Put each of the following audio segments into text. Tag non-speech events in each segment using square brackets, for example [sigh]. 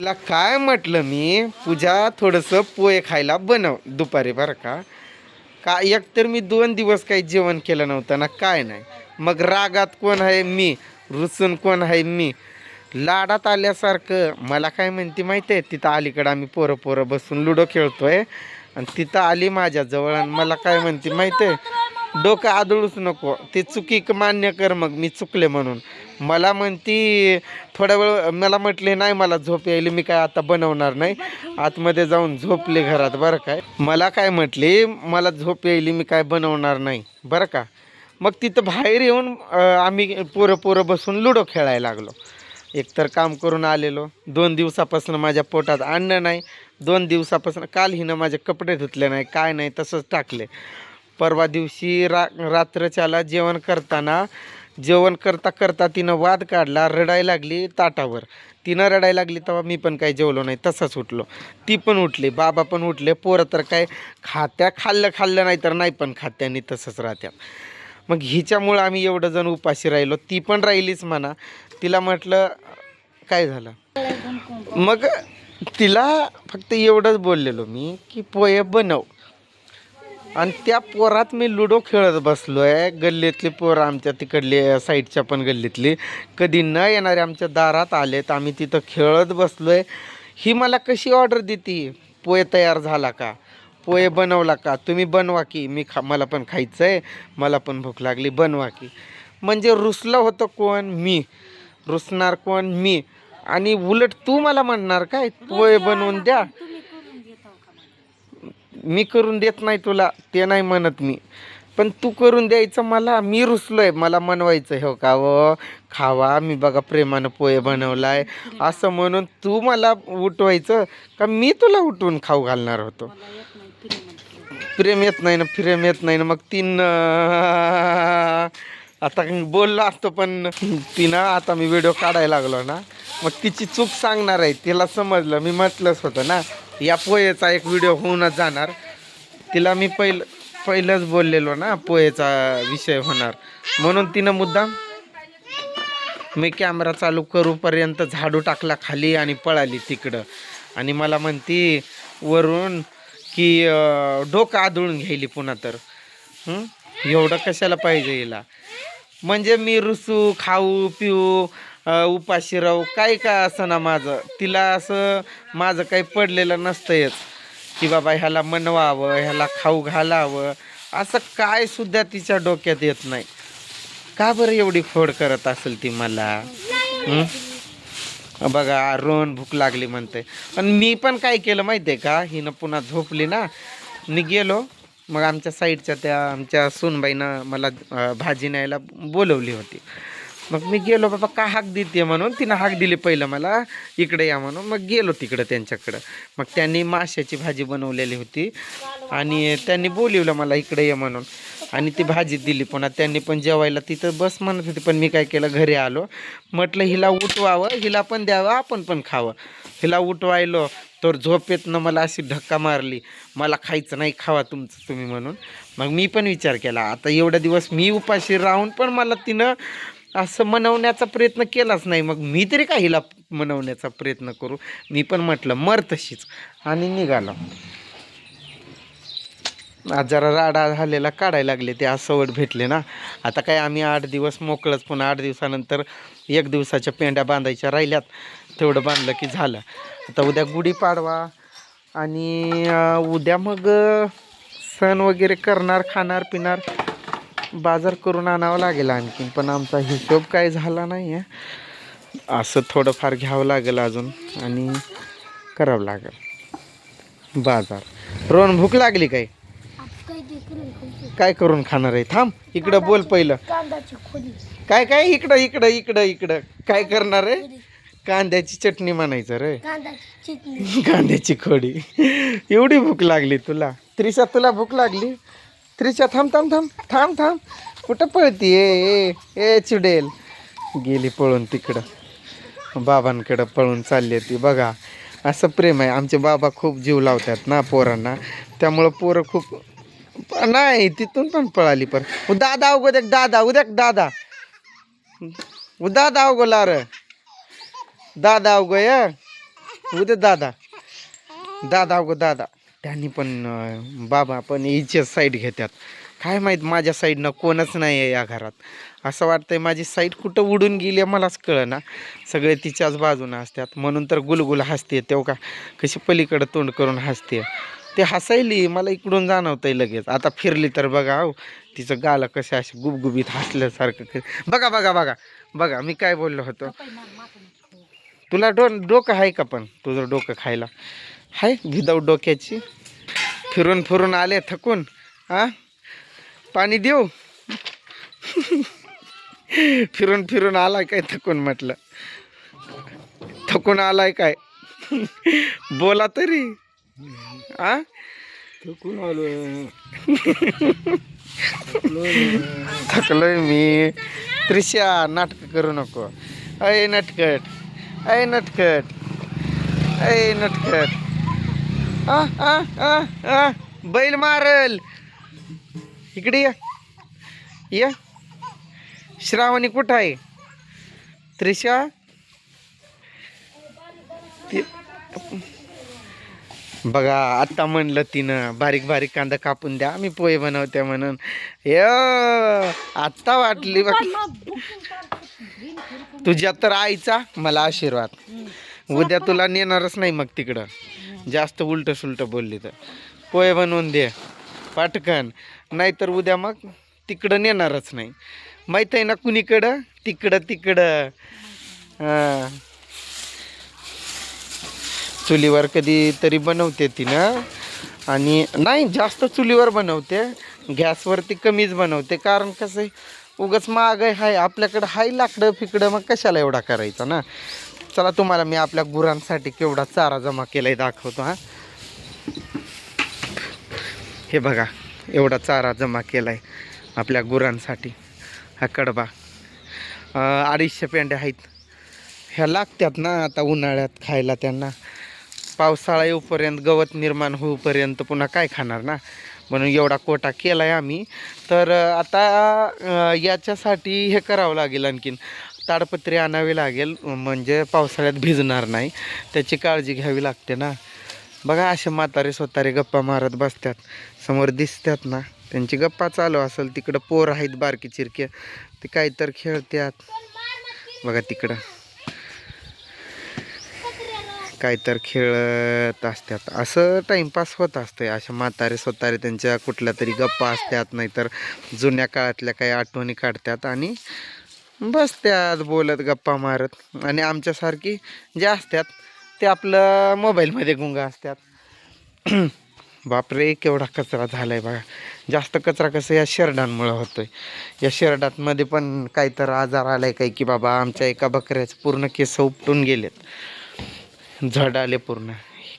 तिला काय म्हटलं मी? पूजा थोडंसं पोहे खायला बनव दुपारी बरं का. का एकतर मी दोन दिवस काही जेवण केलं नव्हतं ना काय नाही. मग रागात कोण आहे मी? रुसून कोण आहे मी? लाडात आल्यासारखं मला काय म्हणते माहिती आहे? तिथं अलीकडं आम्ही पोरं पोरं बसून लुडो खेळतोय. आणि तिथं आली माझ्याजवळ आणि मला काय म्हणते माहिती आहे? डोकं आदळूच नको. ते चुकी मान्य कर मग मी चुकले म्हणून. मला म्हणती थोड्या वेळ मला म्हटले नाही मला झोप यायली मी काय आता बनवणार नाही. आतमध्ये जाऊन झोपले घरात बरं काय मला काय म्हटले मला झोप यायली मी काय बनवणार नाही. बरं का? मग तिथं बाहेर येऊन आम्ही पोरं पोरं बसून लुडो खेळायला लागलो. एकतर काम करून आलेलो. दोन दिवसापासून माझ्या पोटात अन्न नाही. दोन दिवसापासून काल हिनं माझे कपडे धुतले नाही काय नाही तसंच टाकले. परवा दिवशी रा रात्रच्याला जेवण करताना जेवण करता करता तिनं वाद काढला रडायला लागली ताटावर. तिनं रडायला लागली तेव्हा मी पण काही जेवलो नाही. तसंच उठलो. ती पण उठली बाबा पण उठले. पोरं तर काय खात्या खाल्लं खाल्लं नाही तर नाही पण खात्यानी तसंच राहत्या. मग हिच्यामुळं आम्ही एवढं जण उपाशी राहिलो. ती पण राहिलीच म्हणा. तिला म्हटलं काय झालं? मग तिला फक्त एवढंच बोललेलो मी की पोहे बनव. आणि त्या पोरात मी लुडो खेळत बसलो आहे गल्लीतली पोरं आमच्या तिकडली साईडच्या पण गल्लीतली. कधी न येणारे आमच्या दारात आलेत आम्ही तिथं खेळत बसलो आहे ही मला कशी ऑर्डर देते? पोहे तयार झाला का? पोहे बनवला का? तुम्ही बनवा की. मी खा मला पण खायचं आहे मला पण भूक लागली बनवा की. म्हणजे रुसलं होतं कोण? मी. रुसणार कोण? मी. आणि उलट तू मला म्हणणार काय? पोहे बनवून द्या. मी करून देत नाही तुला ते नाही म्हणत मी. पण तू करून द्यायचं मला मी रुसलोय मला मनवायचं हो का व? खावा मी बघा प्रेमानं पोहे बनवलाय. असं म्हणून तू मला उठवायचं का मी तुला उठवून खाऊ घालणार होतो? प्रेम येत नाही ना प्रेम येत नाही ना. मग तीन आता बोललो असतो पण तिनं आता मी व्हिडिओ काढायला लागलो ना. मग तिची चूक सांगणार आहे तिला समजलं मी म्हटलंच होतं ना. या पोहेचा एक व्हिडिओ होऊनच जाणार. तिला मी पहिलं पहिलंच बोललेलो ना पोहेचा विषय होणार. म्हणून तिनं मुद्दाम मी कॅमेरा चालू करूपर्यंत झाडू टाकला खाली आणि पळाली तिकडं. आणि मला म्हणती वरून की डोकं आदळून घ्यायली पुन्हा तर. एवढं कशाला पाहिजे हिला? म्हणजे मी रुसू खाऊ पिऊ उपाशी राहू काय काय असं ना माझं? तिला असं माझं काही पडलेलं नसतंच की बाबा ह्याला मनवावं ह्याला खाऊ घालावं असं काय सुद्धा तिच्या डोक्यात येत नाही. का बरं एवढी फोड करत असेल ती मला? बघा रोहन भूक लागली म्हणते पण मी पण काय केलं माहिती आहे का? हिनं पुन्हा झोपली ना. मी गेलो. मग आमच्या साईडच्या त्या आमच्या सूनबाईनं मला भाजी न्यायला बोलवली होती. मग मी गेलो बाबा का हाक देते म्हणून? तिनं हाक दिली पहिलं मला. इकडे या म्हणून. मग गेलो तिकडं त्यांच्याकडं. मग त्यांनी माशाची भाजी बनवलेली होती. आणि त्यांनी बोलिवलं मला इकडे ये म्हणून. आणि ती भाजी दिली. पुन्हा त्यांनी पण जेवायला तिथं बस म्हणत होती पण मी काय केलं? घरी आलो. म्हटलं हिला उठवावं हिला पण द्यावं आपण पण खावं. हिला उठवायलो. तर झोपेतनं मला अशी धक्का मारली. मला खायचं नाही खावा तुमचं तुम्ही म्हणून. मग मी पण विचार केला. आता एवढा दिवस मी उपाशी राहून पण मला तिनं असं मनवण्याचा प्रयत्न केलाच नाही. मग मी तरी का हिला मनवण्याचा प्रयत्न करू? मी पण म्हटलं मर तशीच. आणि निघालो. आज जरा राडा झालेला काढायला लागले ते आज सवड भेटले ना. आता काय आम्ही आठ दिवस मोकळंच पण आठ दिवसानंतर एक दिवसाच्या पेंड्या बांधायच्या राहिल्यात. तेवढं बांधलं की झालं. आता उद्या गुढीपाडवा आणि उद्या मग सण वगैरे करणार खाणार पिणार. बाजार करून आणावं लागेल आणखीन पण आमचा हिशोब काय झाला नाही आहे असं थोडंफार घ्यावं लागेल अजून आणि करावं लागेल. बाजार. रोहन भूक लागली काय? काय करून खाणार आहे? थांब इकडं बोल पहिलं. काय काय? इकडं इकडं इकडं इकडं. काय करणार आहे? कांद्याची चटणी म्हणायचं रे. कांद्याची खोडी. एवढी भूक लागली तुला. त्रिशा तुला भूक लागली? त्रिशा थांब थांब थांब थांब थांब. कुठं पळती? ए ए चिडेल. गेली पळून तिकडं. बाबांकडं पळून चालली ती. बघा असं प्रेम आहे. आमचे बाबा खूप जीव लावतात ना पोरांना. त्यामुळं पोरं खूप नाही तिथून पण पळाली पण. उ दादा अवघ देख दादा उद्या दादा. उ दादा अवघ लार. दादा अवघ या उद्या दादा. दादा अवघ दादा. त्यांनी पण बाबा पण हिचे साईड घेतात काय माहीत माझ्या साईडनं कोणच नाही आहे या घरात. असं वाटतंय माझी साईड कुठं उडून गेली आहे मलाच कळना. सगळे तिच्याच बाजूनं असतात. म्हणून तर गुलगुल हसते तेव्हा का कशी पलीकडं तोंड करून हसते ते हसायली मला इकडून जाणवतंय लगेच. आता फिरली तर बघा हो तिचं गाला कसे असे गुबगुबीत हसल्यासारखं बघा बघा बघा बघा मी काय बोललो होतो. तुला डो डोकं आहे का पण? तुझं डोकं खायला. आहे विदाऊट डोक्याची. फिरून फिरून आले थकून हा? पाणी देऊ? फिरून फिरून आलाय काय थकून म्हटलं? थकून आलाय काय? बोला तरी. आ थकून आलो थकलोय मी. त्रिशा नाटक करू नको. अय नटकट अय नटकट अय नटकट आ आ आ आ बैल मारल. इकडे या. या. श्रावणी कुठं आहे? त्रिशा? बघा आत्ता म्हणलं तिनं बारीक बारीक कांदा कापून द्या. मी पोहे बनवते म्हणून. य आत्ता वाटली बघ. तुझ्या तर आईचा मला आशीर्वाद. उद्या तुला नेणारच नाही मग तिकडं. जास्त उलट सुलट बोलली तर. पोहे बनवून दे पाटकन नाहीतर उद्या मग तिकडं नेणारच नाही. माहीत आहे ना कुणीकडं? तिकडं तिकडं. हां. चुलीवर कधी तरी बनवते ती ना. आणि नाही जास्त चुलीवर बनवते. गॅसवरती कमीच बनवते. कारण कसं आहे उगाच महाग आहे आपल्याकडं हाय लाकडं फिकडं मग कशाला एवढा करायचा ना? चला तुम्हाला मी आपल्या गुरांसाठी केवढा चारा जमा केलाय दाखवतो हां. हे बघा एवढा चारा जमा केलाय आपल्या गुरांसाठी. हा कडबा. अडीचशे पेंड्या आहेत. ह्या लागतात ना आता उन्हाळ्यात खायला त्यांना. पावसाळा येऊपर्यंत गवत निर्माण होऊपर्यंत पुन्हा काय खाणार ना? म्हणून एवढा कोटा केला आहे आम्ही. तर आता याच्यासाठी हे करावं लागेल आणखीन. ताडपत्री आणावी लागेल म्हणजे पावसाळ्यात भिजणार नाही. त्याची काळजी घ्यावी लागते ना. बघा असे म्हातारे स्वतारे गप्पा मारत बसतात. समोर दिसतात ना. त्यांची गप्पा चालू असेल तिकडं पोर आहेत बारकी चिरके. ते काहीतर खेळतात. बघा तिकडं. काहीतर खेळत असतात. असं टाईमपास होत असतं. अशा म्हातारे स्वतारे त्यांच्या कुठल्या तरी गप्पा असतात नाहीतर जुन्या काळातल्या काही आठवणी काढतात आणि बसत्यात बोलत गप्पा मारत. आणि आमच्यासारखी जे असतात ते आपलं मोबाईलमध्ये गुंगा असतात [clears throat] बापरे केवढा कचरा झाला आहे बघा. जास्त कचरा कसं या शेरडांमुळं होतो आहे या शेरडांमध्ये पण काहीतर आजार आला आहे काही की बाबा आमच्या एका बकऱ्याचं पूर्ण केस उपटून गेलेत. झड आले पूर्ण.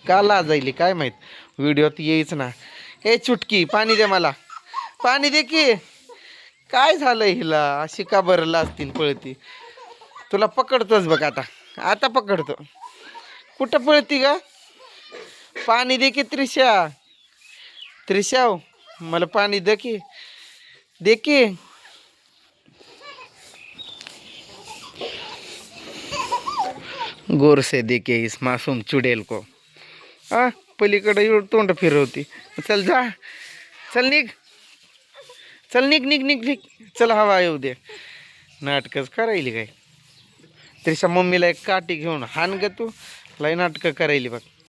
का लाजायली काय माहीत? व्हिडिओत येईच ना. हे चुटकी पाणी दे मला. पाणी दे की. काय झालं हिला? अशी का बरं असतील पळती. तुला पकडतोच बघ आता. आता पकडतो. कुठं पळती का पाणी दे की त्रिशा. त्रिशा हो, मला पाणी दे की. दे की. गोर से देखे इस मासूम चुडेल को. आ पलीकडे तोंड फिरवती. चल जा. चल निघ. चल निघ निघ निघ निघ. चल हवा येऊ दे. नाटकच करायली काय? तरीच्या मम्मीला एक काठी घेऊन हान ग तू. लय नाटकं करायली बघ.